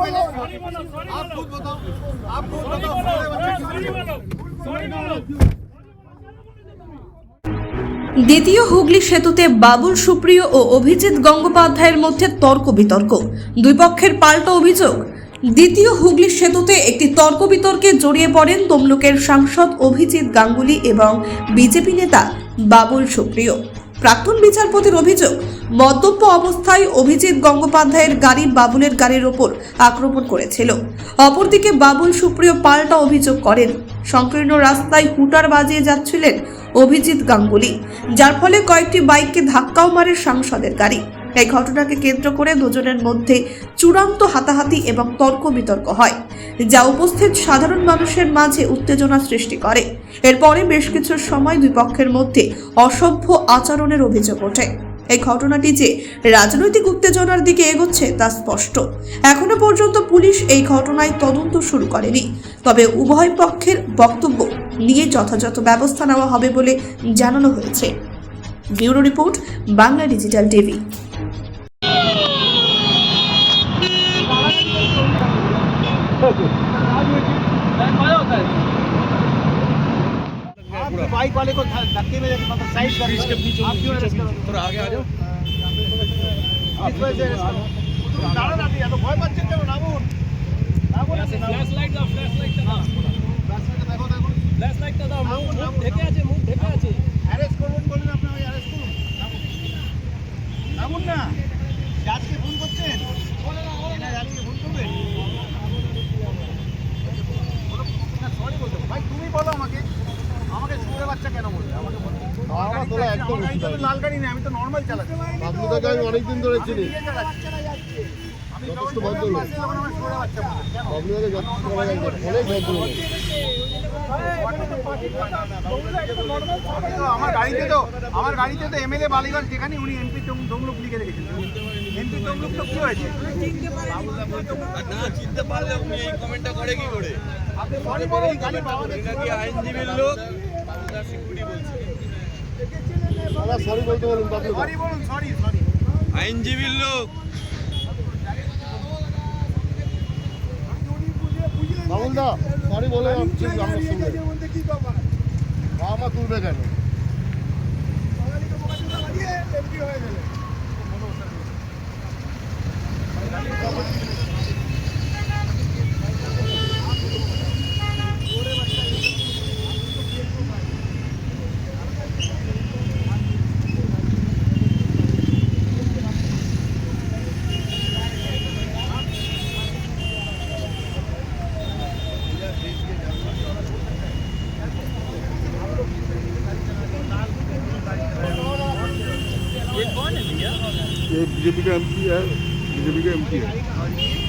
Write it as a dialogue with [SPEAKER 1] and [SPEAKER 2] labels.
[SPEAKER 1] आप खुद बताओ आप खुद बताओ हमारे बच्चे किसी ने-
[SPEAKER 2] দ্বিতীয় হুগলি সেতুতে বাবুল সুপ্রিয় ও অভিজিৎ গঙ্গোপাধ্যায়ের মধ্যে তর্ক বিতর্ক দুই পক্ষের পাল্টা অভিযোগ দ্বিতীয় হুগলি সেতুতে একটি তর্ক বিতর্কে জড়িয়ে পড়েন তমলুকের সাংসদ অভিজিৎ গাঙ্গুলি এবং বিজেপি নেতা বাবুল সুপ্রিয় প্রাক্তন বিচারপতির অভিযোগ, মদ্যপ অবস্থায় অভিজিৎ গঙ্গোপাধ্যায়ের গাড়ি বাবুলের গাড়ির ওপর আক্রমণ করেছিল। অপরদিকে বাবুল সুপ্রিয় পাল্টা অভিযোগ করেন। সংকীর্ণ রাস্তায় হুটার বাজিয়ে যাচ্ছিলেন অভিজিৎ গাঙ্গুলি, যার ফলে কয়েকটি বাইককে ধাক্কাও মারে সাংসদের গাড়ি। এই ঘটনাকে কেন্দ্র করে দুজনের মধ্যে চূড়ান্ত হাতাহাতি এবং তর্ক বিতর্ক হয়, যা উপস্থিত সাধারণ মানুষের মাঝে উত্তেজনা সৃষ্টি করে। এরপরে বেশ কিছু সময় দুই পক্ষের মধ্যে অসভ্য আচরণের অভিযোগ ওঠে। এই ঘটনাটি যে রাজনৈতিক উত্তেজনার দিকে এগোচ্ছে তা স্পষ্ট। এখনও পর্যন্ত পুলিশ এই ঘটনায় তদন্ত শুরু করেনি। তবে উভয় পক্ষের বক্তব্য নিয়ে যথাযথ ব্যবস্থা নেওয়া হবে বলে জানানো হয়েছে। Bureau report, Bangla digital
[SPEAKER 1] TV. Bike वाले को धक्के में मतलब साइड कर इसके पीछे आप क्यों अरेस्ट करोगे थोड़ा आगे आ जाओ आप वैसे अरेस्ट करो দাঁড়ান আপনি এত ভয় পাচ্ছেন কেন নামুন নামুন আপনি, নামুন।
[SPEAKER 3] ফ্ল্যাশ লাইট দাও ফ্ল্যাশ লাইট দাও
[SPEAKER 1] Flash light দেখো দেখো
[SPEAKER 3] ফ্ল্যাশ লাইটটা দাও মুখ
[SPEAKER 1] নামুন,
[SPEAKER 3] মুখ
[SPEAKER 1] নামুন,
[SPEAKER 3] ঢেকে আছে মুখ ঢেকে আছে
[SPEAKER 1] বাচ্চা কেন বলবে আমাকে বলো।
[SPEAKER 4] আমার তোলা একদম
[SPEAKER 1] তো লাল গাড়ি নেই আমি তো নর্মাল চালাচ্ছি।
[SPEAKER 4] আপনাদেরকে আমি অনেকদিন ধরে চিনি। যথেষ্ট ভদ্রলোক।
[SPEAKER 1] আমার
[SPEAKER 4] যথেষ্ট অনেক ভদ্রলোক
[SPEAKER 1] গাড়িতে তো আমার গাড়িতে তো এমএলএ বালিগঞ্জ যেখানে উনি এমপি তমলুক লিখে রেখেছেন এমপি তমলুক তো কি হয়েছে?
[SPEAKER 5] না চিনতে পারলে উনি এই কমেন্টটা করে কি করে?
[SPEAKER 1] আপনি
[SPEAKER 5] আইনজীবীর লোক। আইনজীবীর লোক।
[SPEAKER 4] বাবুল দা সরি বলে আমার বাবা মা তুলবে কেন? ये बीजेपी का एमपी है बीजेपी का एमपी है